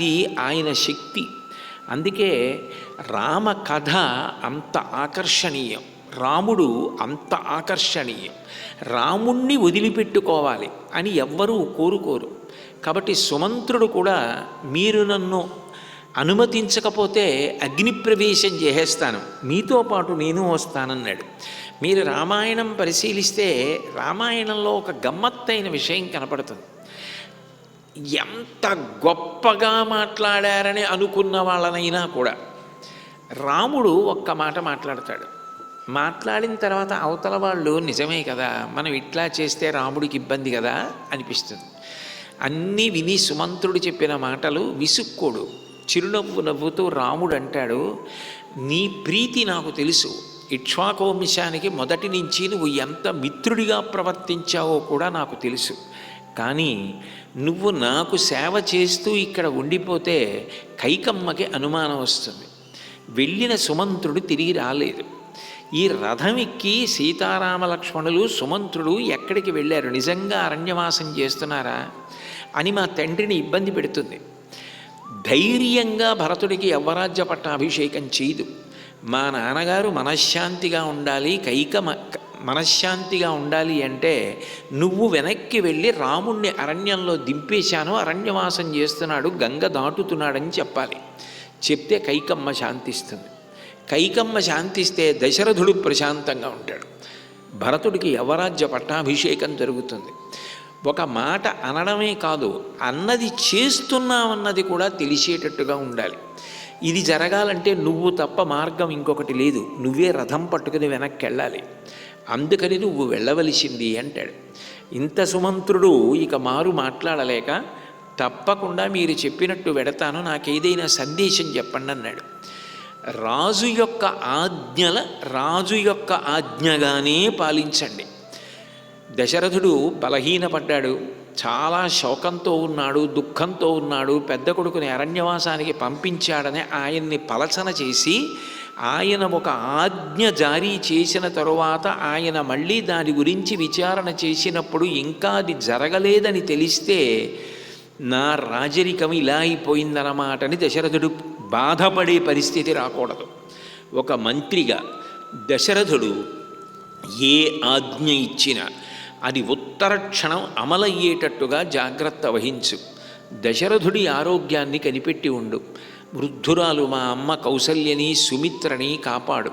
ఇది ఆయన శక్తి. అందుకే రామ కథ అంత ఆకర్షణీయం. రాముడు అంత ఆకర్షణీయం. రాముణ్ణి వదిలిపెట్టుకోవాలి అని ఎవ్వరూ కోరుకోరు. కాబట్టి సుమంత్రుడు కూడా మీరు నన్ను అనుమతించకపోతే అగ్నిప్రవేశం చేసేస్తాను. మీతో పాటు నేను వస్తానన్నాడు. మీరు రామాయణం పరిశీలిస్తే రామాయణంలో ఒక గమ్మత్తైన విషయం కనపడుతుంది. ఎంత గొప్పగా మాట్లాడారని అనుకున్న వాళ్ళనైనా కూడా రాముడు ఒక్క మాట మాట్లాడతాడు. మాట్లాడిన తర్వాత అవతల వాళ్ళు నిజమే కదా మనం ఇట్లా చేస్తే రాముడికి ఇబ్బంది కదా అనిపిస్తుంది. అన్నీ విని సుమంత్రుడు చెప్పిన మాటలు విసుక్కోడు. చిరునవ్వు నవ్వుతూ రాముడు అంటాడు నీ ప్రీతి నాకు తెలుసు. ఇక్ష్వాకోంశానికి మొదటి నుంచి నువ్వు ఎంత మిత్రుడిగా ప్రవర్తించావో కూడా నాకు తెలుసు. కానీ నువ్వు నాకు సేవ చేస్తూ ఇక్కడ ఉండిపోతే కైకమ్మకి అనుమానం వస్తుంది. వెళ్ళిన సుమంత్రుడు తిరిగి రాలేదు. ఈ రథం ఎక్కి సీతారామ లక్ష్మణులు సుమంత్రుడు ఎక్కడికి వెళ్ళారు? నిజంగా అరణ్యవాసం చేస్తున్నారా? అని మా తండ్రిని ఇబ్బంది పెడుతుంది. ధైర్యంగా భరతుడికి యవ్వరాజ్య పట్టాభిషేకం చేయదు. మా నాన్నగారు మనశ్శాంతిగా ఉండాలి. కైక మనశ్శాంతిగా ఉండాలి అంటే నువ్వు వెనక్కి వెళ్ళి రాముణ్ణి అరణ్యంలో దింపేశాను అరణ్యవాసం చేస్తున్నాడు గంగ దాటుతున్నాడని చెప్పాలి. చెప్తే కైకమ్మ శాంతిస్తుంది. కైకమ్మ శాంతిస్తే దశరథుడు ప్రశాంతంగా ఉంటాడు. భరతుడికి యవరాజ్య పట్టాభిషేకం జరుగుతుంది. ఒక మాట అనడమే కాదు అన్నది చేస్తున్నామన్నది కూడా తెలిసేటట్టుగా ఉండాలి. ఇది జరగాలంటే నువ్వు తప్ప మార్గం ఇంకొకటి లేదు. నువ్వే రథం పట్టుకుని వెనక్కి వెళ్ళాలి. అందుకని నువ్వు వెళ్ళవలసింది అంటాడు. ఇంత సుమంత్రుడు ఇక మారు మాట్లాడలేక తప్పకుండా మీరు చెప్పినట్టు వెడతాను నాకేదైనా సందేశం చెప్పండి అన్నాడు. రాజు యొక్క ఆజ్ఞల రాజు యొక్క ఆజ్ఞగానే పాలించండి. దశరథుడు బలహీనపడ్డాడు. చాలా శోకంతో ఉన్నాడు దుఃఖంతో ఉన్నాడు పెద్ద కొడుకుని అరణ్యవాసానికి పంపించాడని ఆయన్ని పలచన చేసి ఆయన ఒక ఆజ్ఞ జారీ చేసిన తరువాత ఆయన మళ్ళీ దాని గురించి విచారణ చేసినప్పుడు ఇంకా అది జరగలేదని తెలిస్తే నా రాజరికం ఇలా అయిపోయిందన్నమాటని దశరథుడు బాధపడే పరిస్థితి రాకూడదు. ఒక మంత్రిగా దశరథుడు ఏ ఆజ్ఞ ఇచ్చినా అది ఉత్తర క్షణం అమలయ్యేటట్టుగా జాగ్రత్త వహించు. దశరథుడి ఆరోగ్యాన్ని కనిపెట్టి ఉండు. వృద్ధురాలు మా అమ్మ కౌసల్యని సుమిత్రని కాపాడు.